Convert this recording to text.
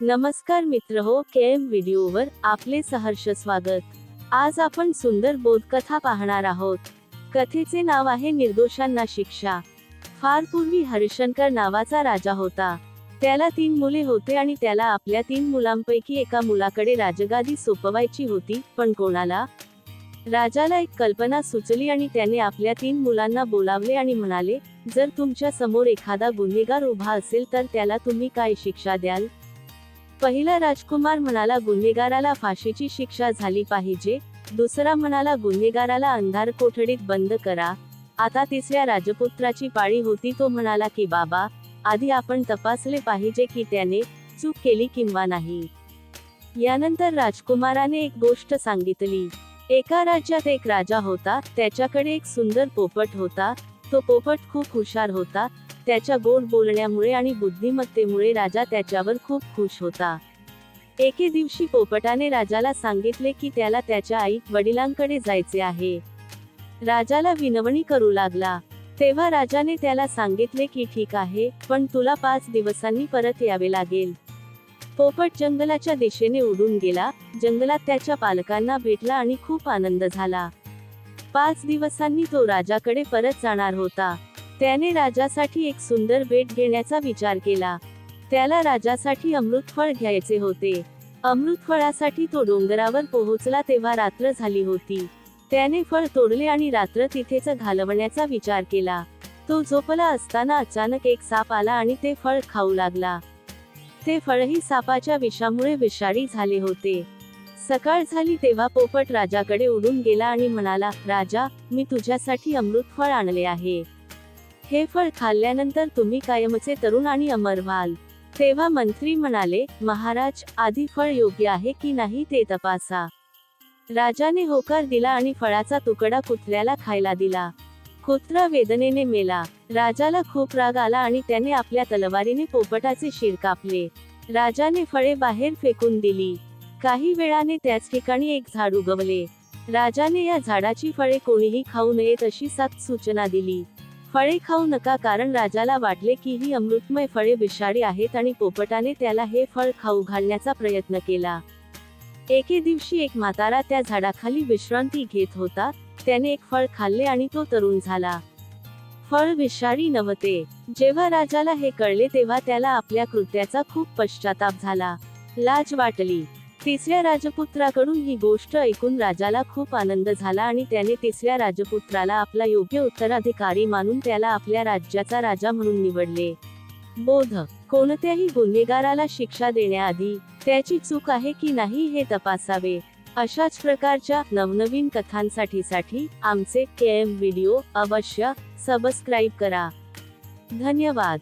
नमस्कार मित्र हो केएम व्हिडिओवर आपले सहर्ष स्वागत. आज आपण सुंदर बोधकथा पाहणार आहोत. कथेचे नाव आहे निर्दोषांना शिक्षा. फार पूर्वी हरिशंकर नावाचा राजा होता. त्याला तीन मुले होते आणि त्याला आपल्या तीन मुलांपैकी एका मुलाकडे राजगादी सोपवायची होती पण कोणाला? राजाला एक कल्पना सुचली आणि त्याने आपल्या तीन मुलांना बोलावले आणि म्हणाले जर तुमच्यासमोर एखादा गुन्हेगार उभा असेल तर त्याला तुम्ही काय शिक्षा द्याल? पहिला राजकुमार म्हणाला गुन्हेगाराला फाशीची शिक्षा झाली पाहिजे. दुसरा म्हणाला गुन्हेगाराला अंधार कोठडीत बंद करा. आता तिसऱ्या राजपुत्राची पाळी होती तो म्हणाला की बाबा आधी आपण तपासले पाहिजे की त्याने चूक केली किंवा नाही. यानंतर राजकुमाराने एक गोष्ट सांगितली. एका राज्यात एक राजा होता त्याच्याकडे एक सुंदर पोपट होता. तो पोपट खूप हुशार होता. त्याच्या गोड बोलण्यामुळे आणि बुद्धिमत्तेमुळे राजा त्याच्यावर खूप खुश होता. एके दिवशी पोपटाने राजाला सांगितले की त्याला त्याच्या आई वडिलांकडे जायचे आहे. राजाला विनवणी करू लागला. तेव्हा राजाने त्याला सांगितले की ठीक आहे पण तुला पाच दिवसांनी परत यावे लागेल. पोपट जंगलाच्या दिशेने उडून गेला. जंगलात त्याच्या पालकांना भेटला आणि खूप आनंद झाला. पाच दिवसांनी तो राजाकडे परत जाणार होता. त्याने राजासाठी एक सुंदर भेट घेण्याचा विचार केला. त्याला राजासाठी अमृतफळ घ्यायचे होते. अमृतफळासाठी तो डोंगरावर पोहोचला तेव्हा रात्र झाली होती. त्याने फळ तोडले आणि रात्र तिथेच घालवण्याचा विचार केला. तो झोपला असताना अचानक एक साप आला आणि ते फळ खाऊ लागला. ते फळही सापाच्या विषामुळे विषारी झाले होते. सकाळ झाली तेव्हा पोपट राजाकडे उडून गेला आणि म्हणाला राजा मी तुझ्यासाठी अमृत फळ आणले आहे. हे फळ खाल्ल्यानंतर तुम्ही कायमचे तरुण आणि अमर व्हाल. तेव्हा मंत्री म्हणाले महाराज आधी फळ योग्य आहे की नाही ते तपासा. राजाने होकार दिला आणि फळाचा तुकडा कुत्र्याला खायला दिला. कुत्रा वेदनेने मेला. राजाला खूप राग आला आणि त्याने आपल्या तलवारीने पोपटाचे शिर कापले. राजाने फळे बाहेर फेकून दिली. काही वेळाने त्याच ठिकाणी एक झाड उगवले. राजाने या झाडाची फळे कोणीही खाऊ नयेत अशी सात सूचना दिली. फळे खाऊ नका कारण राजाला वाटले की ही अमृतमय फळे विषारी आहेत आणि पोपटाने त्याला हे फळ खाऊ घालण्याचा प्रयत्न केला. एके दिवशी एक म्हातारा त्या झाडाखाली विश्रांती घेत होता. त्याने एक फळ खाल्ले आणि तो तरुण झाला. फळ विषारी नव्हते. जेव्हा राजाला हे कळले तेव्हा त्याला आपल्या कृत्याचा खूप पश्चाताप झाला. लाज वाटली. तिसऱ्या राजपुत्राकडून ही गोष्ट ऐकून राजाला खूप आनंद झाला आणि त्याने तिसऱ्या राजपुत्राला आपला योग्य उत्तराधिकारी मानून त्याला आपल्या राज्याचा राजा म्हणून निवडले. बोध. कोणत्याही गुन्हेगाराला शिक्षा देण्याआधी त्याची चूक आहे की नाही हे तपासावे. अशाच प्रकारच्या नवनवीन कथांसाठी साठी आमचे के एम व्हिडिओ अवश्य सबस्क्राईब करा. धन्यवाद.